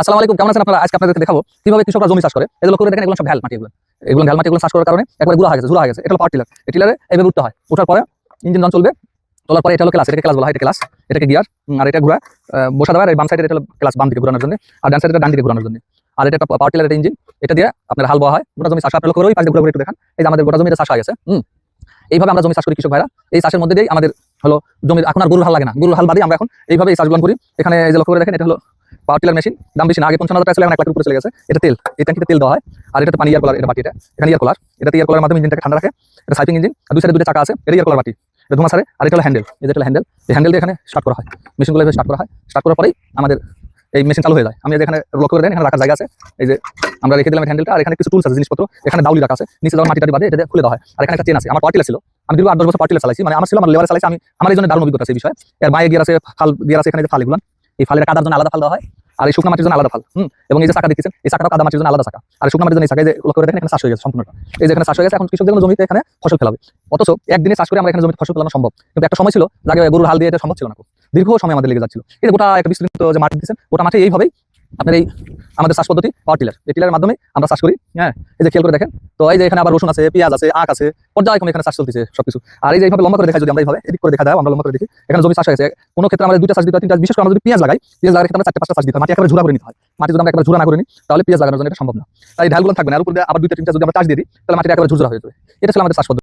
আসসালামু আলাইকুম, কেমন আছেন আপনারা? আজকে আপনাদেরকে দেখাবো কীভাবে কৃষকরা জমি চাষ করে। এগুলো করে দেখেন, এগুলো সব ভ্যাল মাটি এগুলো। এগুলো ভ্যাল মাটি এগুলো চাষ করার কারণে একবারগুলো হয়ে গেছে ঝুড়া হয়ে গেছে। এটা পাওয়ার টিলার। এই টিলারে এভাবে উঠতে হয়। উঠার পরে ইঞ্জিন যখন চলবে। চলার পরে এটা হলো ক্লাস এটাকে ক্লাস বলা হয় এটা ক্লাস এটাকে গিয়ার আর এটা ঘুরা বসা দেওয়ার এই বাম সাইডে এটা হলো ক্লাস বাম দিকে ঘোরানোর জন্য আর ডান সাইডে ডান দিকে ঘোরানোর জন্য। আর এটা পাওয়ার টিলার এটা ইঞ্জিন এটা দিয়ে আপনার হাল বওয়া হয়। গোটা জমি চাষ আপনারা করে ওই পাশে ঘুরে একটু দেখান। এই যে আমাদের গোটা জমিতে চাষ হয়ে গেছে হুম। এইভাবে আমরা জমি চাষ করি কৃষক ভাইরা। এই চাষের মধ্যে দিয়েই আমাদের হলো জমি এখন আর গরুর হাল লাগে না। গরুর হাল বাদে আমরা এখন এইভাবে এই চাষগুলো করি। এখানে এই যে লক্ষ্য করে দেখেন এটা হলো পাওয়ার টিলার মেশিন দাম বেশি না আগে পঞ্চান্ন হাজার টাকা ছিল এখন এক লাখ উপরে চলে গেছে। এটা তেল এই ট্যাঙ্কিতে তেল দেওয়া হয়। আর এটা পানি ইয়ার কলার এটা বাটি এটা। এখানে ইয়ার কলার এটা ইয়ার কলার মাধ্যমে ইঞ্জিনটাকে ঠান্ডা রাখে। এটা সাইপিং ইঞ্জিন আর দুই সাইডে দুটো চাকা আছে এটা ইয়ার কলার বাটি। ধোঁয়া সারে আর এটা হলো হ্যান্ডেল এটা হ্যান্ডেল এই হ্যান্ডেল দিয়ে এখানে স্টার্ট করা হয়। মেশিনগুলো স্টার্ট করা হয়। স্টার্ট করার পরেই আমাদের এই মেশিন চালু হয়ে যায়। আমি এখানে লক্ষ্য করে দেন, এখানে রাখার জায়গা আছে। এই যে আমরা রেখে দিলাম হ্যান্ডেলটা আর এখানে কিছু টুলস আছে, জিনিসপত্র। এখানে দাউলি রাখা আছে। নিচে মাটি টাটি বাদে এটা খুলে দেওয়া হয়। আর এখানে একটা চেন আছে। আমার পার্টিলা ছিল। আমি দীর্ঘ আট, দশ বছর পার্টিলা চালাইছি। মানে আমার ছিল, আমার লেবার চালাইছি। আমি, আমার এই জন্য দারুণ অভিজ্ঞতা আছে এই বিষয়ে। এর বাইরে গিয়ার আছে ফাল গিয়ার আছে, এখানে যে ফাল এগুলো এই ফালের কাদার জন্য আলাদা ফাল দেওয়া হয়। আর এই শুকনো মাটির জন্য আলাদা ফাল হুম? এবং এই যে চাকা দেখতেছেন, এই চাকাটা কাদা মাটির জন্য আলাদা চাকা। আর শুকনো মাটির জন্য এই এই যে লক্ষ্য করে দেখেন এখানে চাষ হয়ে গেছে, সম্পূর্ণটা। এই যে এখানে চাষ হয়ে গেছে, এখন কৃষক যেগুলো জমিতে এখানে ফসল ফেলাবে অথচ একদিনে চাষ করে আমরা এখানে জমিতে ফসল ফেলানো সম্ভব। কিন্তু একটা সময় ছিল যাকে গরুর হাল দিয়ে এটা সম্ভব ছিল না দীর্ঘ সময় আমাদের লেগে যাচ্ছিল। যে গোটা একটা বিস্তৃত যে মাটি দিচ্ছেন গোটা মাঠে এইভাবেই আপনার এই আমাদের চাষ পদ্ধতি পাওয়ার টিলার এই টিলারের মাধ্যমে আমরা চাষ করি হ্যাঁ? এই যে খেয়াল করে দেখেন, তো এই যে এখানে আবার রসুন আছে, পেঁয়াজ আছে, আখ আছে, পর্যায়ক্রমে এখানে চাষ চলতেছে সবকিছু। আর এই যে এইভাবে লম্বা করে দেখা যদি আমরা এইভাবে, এদিক করে দেখা যায়, আমরা লম্বা করে দেখি, এখানে জমি চাষ হয়েছে। কোনো ক্ষেত্রে আমাদের দুটা চাষ দিতে তিনটা, বিশেষ করে আমরা যদি পেঁয়াজ লাগাই, পেঁয়াজ লাগার ক্ষেত্রে আমরা চারটে, পাঁচটা চাষ দিতে মাটি একেবারে ঝুড়া করে নিতে হয়। মাটি যদি আমরা একেবারে ঝুড়া না করে নিই, তাহলে পেঁয়াজ লাগানোর জন্য এটা সম্ভব না। তাই ঢালগুলো থাকবে না, আর উপর আবার দুইটা তিনটা যদি আমরা চাষ দিয়ে দিই, তাহলে মাটিটা একেবারে ঝুরঝুরা হয়ে যাবে। এটা ছিল আমাদের চাষ পদ্ধতি।